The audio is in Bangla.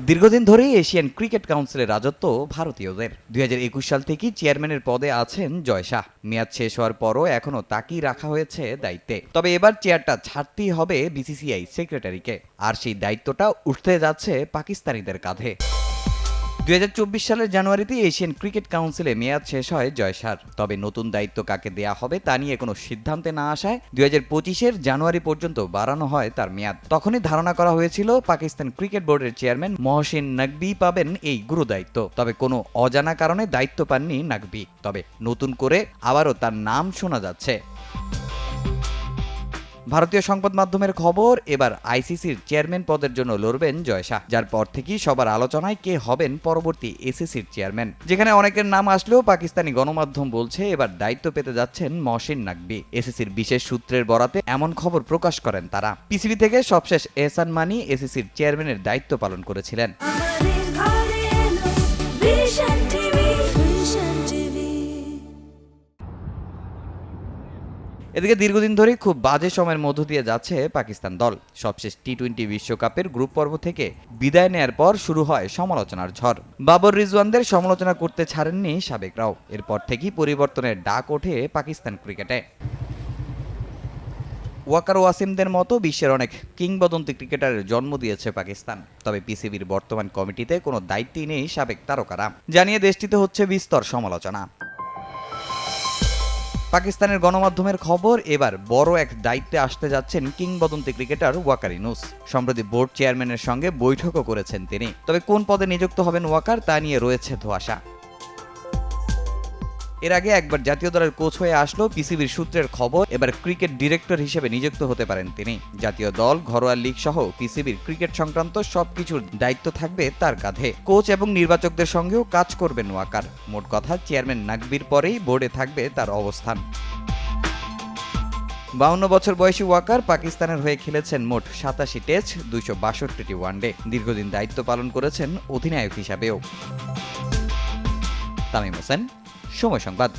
দীর্ঘদিন ধরেই এশিয়ান ক্রিকেট কাউন্সিলের রাজত্ব ভারতীয়দের। দুই হাজার একুশ সাল থেকেই চেয়ারম্যানের পদে আছেন জয় শাহ। মেয়াদ শেষ হওয়ার পরও এখনও তাকেই রাখা হয়েছে দায়িত্বে। তবে এবার চেয়ারটা ছাড়তেই হবে বিসিসিআই সেক্রেটারিকে। আর সেই দায়িত্বটা উঠতে যাচ্ছে পাকিস্তানিদের কাঁধে। দুই হাজার চব্বিশ সালের জানুয়ারিতে এশিয়ান ক্রিকেট কাউন্সিলে মেয়াদ শেষ হয় জয়সার তবে নতুন দায়িত্ব কাকে দেয়া হবে তা নিয়ে কোনো সিদ্ধান্তে না আসায় দুই হাজার পঁচিশের জানুয়ারি পর্যন্ত বাড়ানো হয় তার মেয়াদ। তখনই ধারণা করা হয়েছিল পাকিস্তান ক্রিকেট বোর্ডের চেয়ারম্যান মহসিন নাকবি পাবেন এই গুরু দায়িত্ব। তবে কোনো অজানা কারণে দায়িত্ব পাননি নাকবি তবে নতুন করে আবারও তার নাম শোনা যাচ্ছে। ভারতীয় সংবাদ মাধ্যমের খবর, এবার আইসিসির চেয়ারম্যান পদের জন্য লড়বেন জয় শাহ, যার পর থেকেই সবার আলোচনায় কে হবেন পরবর্তী এসিসির চেয়ারম্যান। যেখানে অনেকের নাম আসলেও পাকিস্তানি গণমাধ্যম বলছে, এবার দায়িত্ব পেতে যাচ্ছেন মহসিন নাকবি এসিসির বিশেষ সূত্রের বরাতে এমন খবর প্রকাশ করেন তারা। পিসিবি থেকে সবশেষ এহসান মানি এসিসির চেয়ারম্যানের দায়িত্ব পালন করেছিলেন। এদিকে দীর্ঘদিন ধরেই খুব বাজে সময়ের মধ্য দিয়ে যাচ্ছে পাকিস্তান দল। সবশেষ টি টোয়েন্টি বিশ্বকাপের গ্রুপ পর্ব থেকে বিদায় নেয়ার পর শুরু হয় সমালোচনার ঝড়। বাবর রিজওয়ানদের সমালোচনা করতে ছাড়েননি সাবেকরাও এরপর থেকেই পরিবর্তনের ডাক ওঠে পাকিস্তান ক্রিকেটে। ওয়াকার ওয়াসিমদের মতো বিশ্বের অনেক কিংবদন্তি ক্রিকেটারের জন্ম দিয়েছে পাকিস্তান। তবে পিসিবির বর্তমান কমিটিতে কোনো দায়িত্বই নেই সাবেক তারকারা। জানিয়ে দেশটিতে হচ্ছে বিস্তর সমালোচনা। পাকিস্তানের গণমাধ্যমের খবর, এবার বড় এক দায়িত্বে আসতে যাচ্ছেন কিংবদন্তি ক্রিকেটার ওয়াকার ইনুস সম্প্রতি বোর্ড চেয়ারম্যানের সঙ্গে বৈঠকও করেছেন তিনি। তবে কোন পদে নিযুক্ত হবেন ওয়াকার তা নিয়ে রয়েছে ধোয়াশা। এর আগে একবার জাতীয় দলের কোচ হয়ে আসলো পিসিবির সূত্রের খবর এবার ক্রিকেট ডিরেক্টর হিসেবে নিযুক্ত হতে পারেন তিনি। জাতীয় দল, ঘরোয়া লীগ সহ পিসিবির ক্রিকেট সংক্রান্ত সবকিছুর দায়িত্ব থাকবে তার কাঁধে। কোচ এবং নির্বাচকদের সঙ্গেও কাজ করবেন ওয়াকার। মোট কথা চেয়ারম্যান নাকবির পরেই বোর্ডে থাকবে তার অবস্থান। বাউন্ন বছর বয়সী ওয়াকার পাকিস্তানের হয়ে খেলেছেন মোট সাতাশি টেস্ট দুইশো বাষট্টিটি ওয়ানডে দীর্ঘদিন দায়িত্ব পালন করেছেন অধিনায়ক হিসাবেও। তামিম হোসেন সময় সংবাদ।